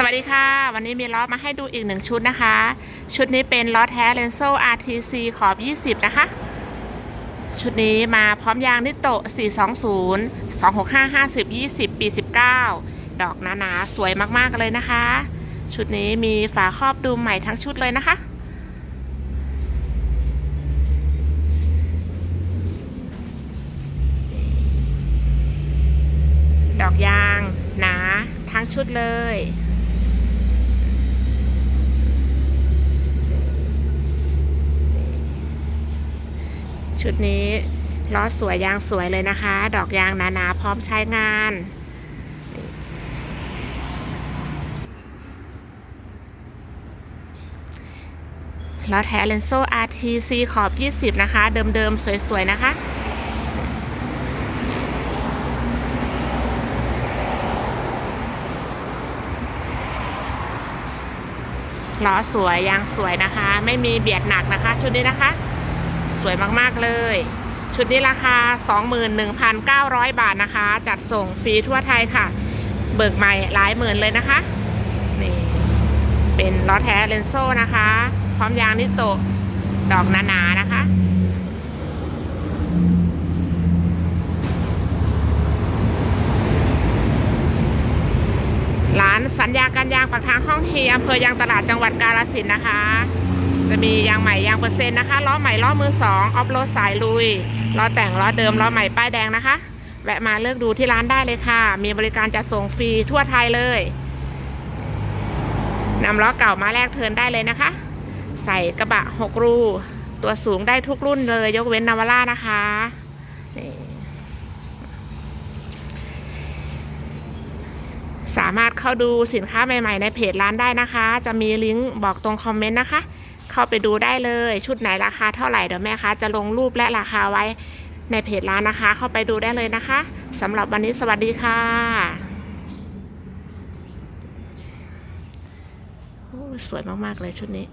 สวัสดีค่ะ วันนี้มีล้อมาให้ดูอีกหนึ่งชุดนะคะ ชุดนี้เป็นล้อแท้เลนโซ RTC ขอบ 20 นะคะ ชุดนี้มาพร้อมยางนิโตะ 420 265 50 20 ปี 19 ดอกหนาๆ สวยมากๆเลยนะคะ ชุดนี้มีฝาครอบดูใหม่ทั้งชุดเลยนะคะ ดอกยางหนาทั้งชุดเลย ชุดนี้ล้อสวยยางสวยเลยนะคะ ดอกยางหนาๆพร้อมใช้งาน ล้อแท้เลนโซ RTC ขอบ 20 นะคะ เดิมๆ สวยๆ นะคะล้อสวยยางสวยนะคะ ไม่มีเบียดหนักนะคะ ชุดนี้นะคะ สวยมากๆเลย ชุดนี้ราคา 21,900 บาทนะคะ จัดส่งฟรีทั่วไทยค่ะ เบิกใหม่หลายหมื่นเลยนะคะ นี่ เป็นล้อแท้เลนโซ่นะคะ พร้อมยางนิโตะดอกหนาๆนะคะร้านสัญญาการยางปากทางห้องเฮียอำเภอยางตลาดจังหวัดกาฬสินนะคะ จะมียางใหม่ยางเปอร์เซ็นต์นะคะล้อใหม่ล้อมือสองออฟโรดสายลุยล้อแต่งล้อเดิมล้อใหม่ป้ายแดงนะคะ แวะมาเลือกดูที่ร้านได้เลยค่ะ มีบริการจัดส่งฟรีทั่วไทยเลยนำล้อเก่ามาแลกเทินได้เลยนะคะ ใส่กระบะ6รูตัวสูงได้ทุกรุ่นเลยยกเว้นนาวาร่านะคะสามารถเข้าดูสินค้าใหม่ ๆ ในเพจร้านได้นะคะ จะมีลิงก์บอกตรงคอมเมนต์นะคะ เข้าไปดูได้เลย ชุดไหนราคาเท่าไหร่เดี๋ยวแม่ค้าจะลงรูปและราคาไว้ในเพจร้านนะคะ เข้าไปดูได้เลยนะคะสำหรับวันนี้สวัสดีค่ะ สวยมาก ๆ เลยชุดนี้